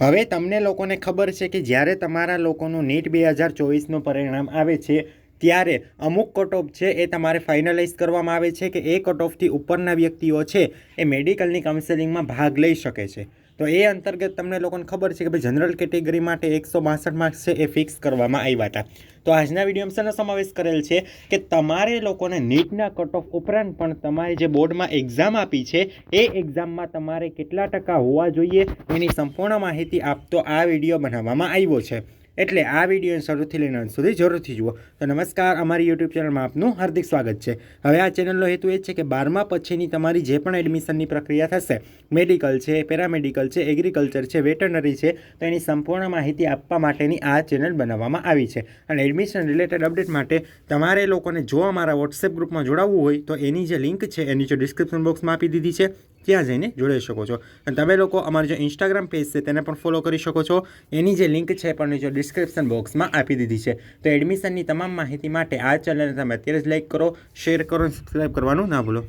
હવે તમને લોકોને ખબર છે કે જ્યારે તમારા લોકોનું નીટ બે હજાર ચોવીસનું પરિણામ આવે છે, ત્યારે અમુક કટ ઓફ છે એ તમારે ફાઇનલાઇઝ કરવામાં આવે છે કે એ કટ ઓફથી ઉપરના વ્યક્તિઓ છે એ મેડિકલની કાઉન્સેલિંગમાં ભાગ લઈ શકે છે. તો એ અંતર્ગત તમને લોકોને ખબર છે કે ભાઈ જનરલ કેટેગરી માટે એકસો બાસઠ માર્ક્સ છે એ ફિક્સ કરવામાં આવ્યા હતા. તો આજના વિડીયોમાં શેનો સમાવેશ કરેલ છે કે તમારે લોકોને નીટના કટ ઓફ ઉપરાંત પણ તમારે જે બોર્ડમાં એક્ઝામ આપી છે, એ એક્ઝામમાં તમારે કેટલા ટકા હોવા જોઈએ એની સંપૂર્ણ માહિતી આપતો આ વીડિયો બનાવવામાં આવ્યો છે. એટલે આ વીડિયો શરૂથી લઈને અંત સુધી જરૂરથી જુઓ. તો નમસ્કાર, અમારી યુટ્યુબ ચેનલમાં આપનું હાર્દિક સ્વાગત છે. હવે આ ચેનલનો હેતુ એ છે કે બારમા પછીની તમારી જે પણ એડમિશનની પ્રક્રિયા થશે મેડિકલ છે પેરામેડિકલ છે એગ્રીકલ્ચર છે વેટરનરી છે, તો એની સંપૂર્ણ માહિતી આપવા માટેની આ ચેનલ બનાવવામાં આવી છે. અને એડમિશન રિલેટેડ અપડેટ માટે તમારે લોકોને જો અમારા વોટ્સએપ ગ્રુપમાં જોડાવવું હોય, તો એની જે લિંક છે એ નીચે ડિસ્ક્રિપ્શન બોક્સમાં આપી દીધી છે. ત્યાં જઈને જોડાઈ શકો છો. અને તમે લોકો અમારો જે ઇન્સ્ટાગ્રામ પેજ છે તેને પણ ફોલો કરી શકો છો. એની જે લિંક છે પણ જો ડિસ્ક્રિપ્શન બોક્સમાં આપી દીધી છે. તો એડમિશનની તમામ માહિતી માટે આ ચેનલને તમે અત્યારે જ લાઇક કરો શેર કરો અને સબસ્ક્રાઈબ કરવાનું ના ભૂલો.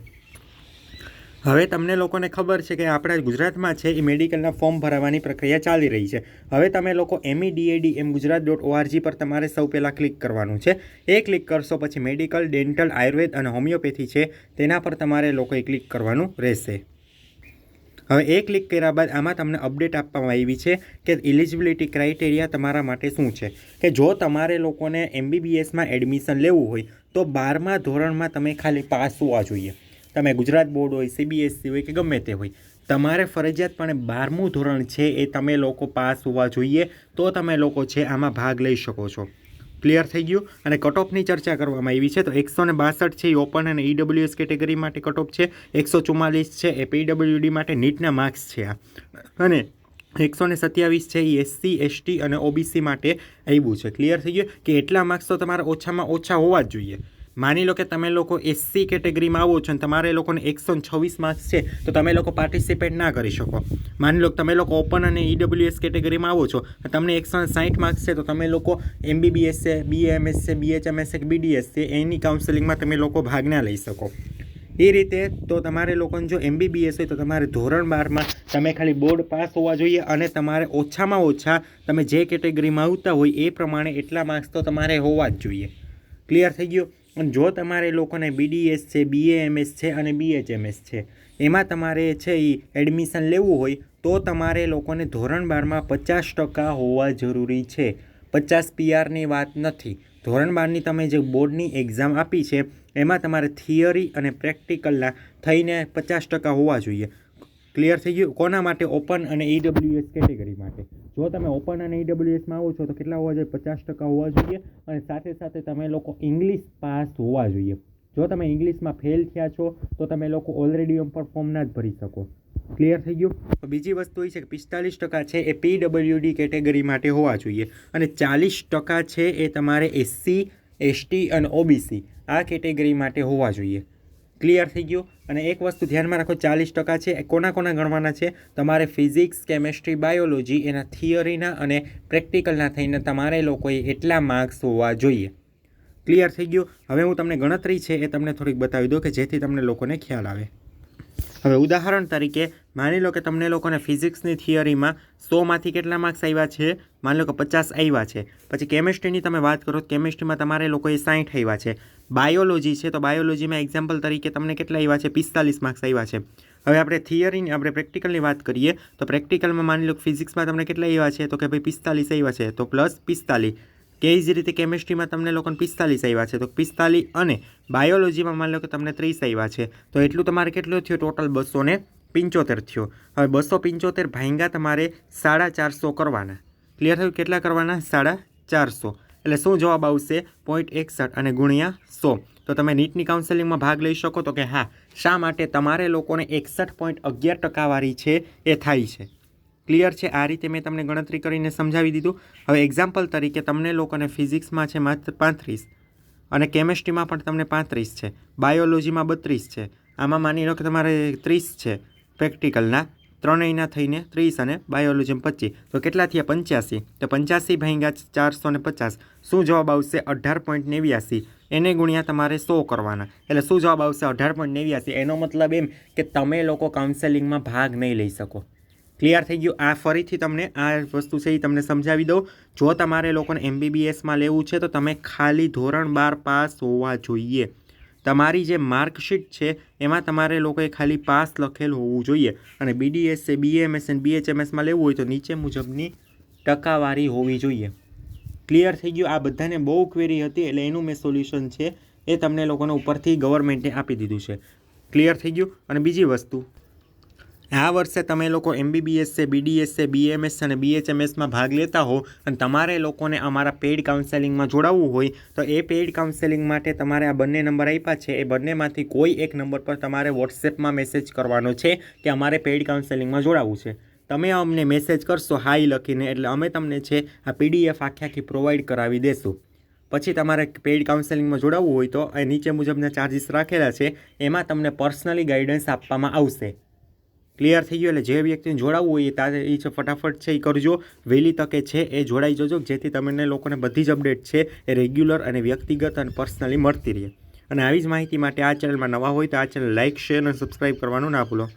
હવે તમને લોકોને ખબર છે કે આપણા ગુજરાતમાં છે એ મેડિકલના ફોર્મ ભરાવાની પ્રક્રિયા ચાલી રહી છે. હવે તમે લોકો M DAD M Gujarat dot org પર તમારે સૌ પહેલાં ક્લિક કરવાનું છે. એ ક્લિક કરશો પછી મેડિકલ ડેન્ટલ આયુર્વેદ અને હોમિયોપેથી છે, તેના પર તમારે લોકોએ ક્લિક કરવાનું રહેશે. હવે એ ક્લિક કર્યા બાદ આમાં તમને અપડેટ આપવામાં આવી છે કે ઇલિજિબિલિટી ક્રાઇટેરિયા તમારા માટે શું છે. કે જો તમારે લોકોને એમબીબીએસમાં એડમિશન લેવું હોય, તો બારમા ધોરણમાં તમે ખાલી પાસ હોવા જોઈએ. તમે ગુજરાત બોર્ડ હોય સીબીએસસી હોય કે ગમે તે હોય, તમારે ફરજિયાતપણે બારમું ધોરણ છે એ તમે લોકો પાસ હોવા જોઈએ, તો તમે લોકો છે આમાં ભાગ લઈ શકો છો. ક્લિયર થઈ ગયું. અને કટઓફની ચર્ચા કરવામાં આવી છે. તો એકસો ને બાસઠ છે એ ઓપન અને ઈડબ્લ્યુએસ કેટેગરી માટે કટઓફ છે. એકસો ચુમ્માલીસ છે એ પીડબ્લ્યુડી માટે નીટના માર્ક્સ છે આ. અને એકસો ને સત્યાવીસ છે એ એસસી એસટી અને ઓબીસી માટે આવ્યું છે. ક્લિયર થઈ ગયું? કે એટલા માર્ક્સ તો તમારા ઓછામાં ઓછા હોવા જ જોઈએ. માની લો કે તમે લોકો એસસી કેટેગરીમાં આવો છો અને તમારે લોકોને એકસો છવ્વીસ માર્ક્સ છે, તો તમે લોકો પાર્ટિસિપેટ ના કરી શકો. માની લો કે તમે લોકો ઓપન અને ઈડબ્લ્યુએસ કેટેગરીમાં આવો છો તમને એકસો સાઠ માર્ક્સ છે, તો તમે લોકો એમબીબીએસ છે બીએમએસ છે બીએચએમએસ છે બીડીએસ છે, એની કાઉન્સેલિંગમાં તમે લોકો ભાગ ના લઈ શકો. એ રીતે તો તમારે લોકોને જો એમબીબીએસ હોય તો તમારે ધોરણ બારમાં તમે ખાલી બોર્ડ પાસ હોવા જોઈએ અને તમારે ઓછામાં ઓછા તમે જે કેટેગરીમાં આવતા હોય એ પ્રમાણે એટલા માર્ક્સ તો તમારે હોવા જ જોઈએ. ક્લિયર થઈ ગયું? જો તમારે લોકોને બીડીએસ છે બીએએમએસ છે અને બીએચએમએસ છે, એમાં તમારે છે એ એડમિશન લેવું હોય તો તમારે લોકોને ધોરણ બારમાં પચાસ ટકા હોવા જરૂરી છે. પચાસ પીઆરની વાત નથી. ધોરણ બારની તમે જે બોર્ડની એક્ઝામ આપી છે, એમાં તમારે થિયરી અને પ્રેક્ટિકલના થઈને પચાસ ટકા હોવા જોઈએ. ક્લિયર થઈ ગયું? કોના માટે? ઓપન અને ઈડબ્લ્યુએસ કેટેગરી માટે. જો તમે ઓપન અને ઈડબ્લ્યુએસમાં આવો છો, તો કેટલા હોવા જોઈએ? પચાસ ટકા હોવા જોઈએ અને સાથે સાથે તમે લોકો ઇંગ્લિશ પાસ હોવા જોઈએ. જો તમે ઇંગ્લિશમાં ફેલ થયા છો, તો તમે લોકો ઓલરેડી એમ પણ ફોર્મ ના જ ભરી શકો. ક્લિયર થઈ ગયું? બીજી વસ્તુ એ છે કે પિસ્તાલીસ ટકા છે એ પીડબ્લ્યુડી કેટેગરી માટે હોવા જોઈએ અને ચાલીસ ટકા છે એ તમારે એસસી એસટી અને ઓબીસી આ કેટેગરી માટે હોવા જોઈએ. ક્લિયર થઈ ગયું. અને એક વસ્તુ ધ્યાનમાં રાખો, ચાલીસ ટકા છે. એ કોના કોના ગણવાના છે? તમારે ફિઝિક્સ, કેમેસ્ટ્રી, બાયોલોજી એના થિયરીના અને પ્રેક્ટિકલના થઈને તમારે લોકોએ એટલા માર્ક્સ હોવા જોઈએ. ક્લિયર થઈ ગયું? હવે હું તમને ગણતરી છે એ તમને થોડીક બતાવી દઉં કે જેથી તમને લોકોને ખ્યાલ આવે. હવે ઉદાહરણ તરીકે માની લો કે તમને લોકોને ફિઝિક્સની થિયરીમાં સોમાંથી કેટલા માર્ક્સ આવ્યા છે? માની લો કે પચાસ આવ્યા છે. પછી કેમેસ્ટ્રીની તમે વાત કરો કેમેસ્ટ્રીમાં તમારે લોકોએ સાઠ આવ્યા છે. બાયોલોજી છે તો બાયોલોજીમાં એક્ઝામ્પલ તરીકે તમને કેટલા આવ્યા છે? પિસ્તાલીસ માર્ક્સ આવ્યા છે. હવે આપણે થિયરીની આપણે પ્રેક્ટિકલની વાત કરીએ તો પ્રેક્ટિકલમાં માની લો ફિઝિક્સમાં તમને કેટલા આવ્યા છે? તો કે ભાઈ પિસ્તાલીસ આવ્યા છે. તો પ્લસ પિસ્તાલીસ. કે જ રીતે કેમેસ્ટ્રીમાં તમને લોકોને પિસ્તાલીસ આવ્યા છે. તો પિસ્તાલીસ અને બાયોલોજીમાં માની લો કે તમને ત્રીસ આવ્યા છે. તો એટલું તમારે કેટલું થયું? ટોટલ બસો ને પંચોતેર થયો. હવે બસો પંચોતેર ભાંગા તમારે સાડા ચારસો કરવાના. ક્લિયર થયું કેટલા કરવાના? સાડા ચારસો. એટલે શું જવાબ આવશે? પોઈન્ટ એકસઠ અને ગુણ્યા સો. તો તમે નીટની કાઉન્સેલિંગમાં ભાગ લઈ શકો તો કે હા, શા માટે તમારે લોકોને એકસઠ પોઈન્ટ અગિયાર ટકાવારી છે એ થાય છે? ક્લિયર છે? આ રીતે મેં તમને ગણતરી કરીને સમજાવી દીધું. હવે એક્ઝામ્પલ તરીકે તમને લોકોને ફિઝિક્સમાં છે માત્ર પાંત્રીસ અને કેમેસ્ટ્રીમાં પણ તમને પાંત્રીસ છે. બાયોલોજીમાં બત્રીસ છે. આમાં માની લો કે તમારે ત્રીસ છે. પ્રેક્ટિકલના ત્રણેયના થઈને ત્રીસ અને બાયોલોજીમ પચીસ. તો કેટલા થયા? પંચ્યાસી. તો પંચ્યાસી ભાંગ્યા ચારસો ને પચાસ. શું જવાબ આવશે? અઢાર પોઈન્ટ નેવ્યાસી. એને ગુણ્યા તમારે સો કરવાના. એટલે શું જવાબ આવશે? અઢાર પોઈન્ટ નેવ્યાસી. એનો મતલબ એમ કે તમે લોકો કાઉન્સેલિંગમાં ભાગ નહીં લઈ શકો. ક્લિયર થઈ ગયું? આ ફરીથી તમને આ વસ્તુ છે એ તમને સમજાવી દઉં. જો તમારે લોકોને એમબીબીએસમાં લેવું છે તો તમે ખાલી ધોરણ બાર પાસ હોવા જોઈએ. તમારી જે માર્કશીટ છે, એમાં તમારે લોકોએ ખાલી પાસ લખેલ હોવું જોઈએ. અને બીડીએસ છે બીએમએસ અને બીએચએમએસમાં લેવું હોય તો નીચે મુજબની ટકાવારી હોવી જોઈએ. ક્લિયર થઈ ગયું? આ બધાને બહુ ક્વેરી હતી, એટલે એનું મેં સોલ્યુશન છે, એ તમને લોકોને ઉપરથી ગવર્મેન્ટે આપી દીધું છે. ક્લિયર થઈ ગયું? અને બીજી વસ્તુ આ વર્ષે તમે લોકો એમબીબીએસ છે બીડીએસ છે બીએમએસ અને બીએચએમએસમાં ભાગ લેતા હો અને તમારે લોકોને અમારા પેઇડ કાઉન્સેલિંગમાં જોડાવવું હોય તો એ પેઇડ કાઉન્સેલિંગ માટે તમારે આ બંને નંબર આપ્યા છે. એ બંનેમાંથી કોઈ એક નંબર પર તમારે વોટ્સએપમાં મેસેજ કરવાનો છે કે અમારે પેઇડ કાઉન્સેલિંગમાં જોડાવવું છે. તમે અમને મેસેજ કરશો હાઈ લખીને, એટલે અમે તમને છે આ પીડીએફ આખી આખી પ્રોવાઈડ કરાવી દેશું. પછી તમારે પેઇડ કાઉન્સેલિંગમાં જોડાવવું હોય તો એ નીચે મુજબના ચાર્જિસ રાખેલા છે. એમાં તમને પર્સનલી ગાઈડન્સ આપવામાં આવશે. ક્લિયર થઈ ગયું એટલે જે વ્યક્તિને જોડાવવું હોય એ તારે એ છે ફટાફટ છે એ કરજો. વહેલી તકે છે એ જોડાઈ જજો, જેથી તમને લોકોને બધી જ અપડેટ છે એ રેગ્યુલર અને વ્યક્તિગત અને પર્સનલી મળતી રહે. અને આવી જ માહિતી માટે આ ચેનલમાં નવા હોય તો આ ચેનલ લાઇક શેર અને સબસ્ક્રાઈબ કરવાનું ના ભૂલો.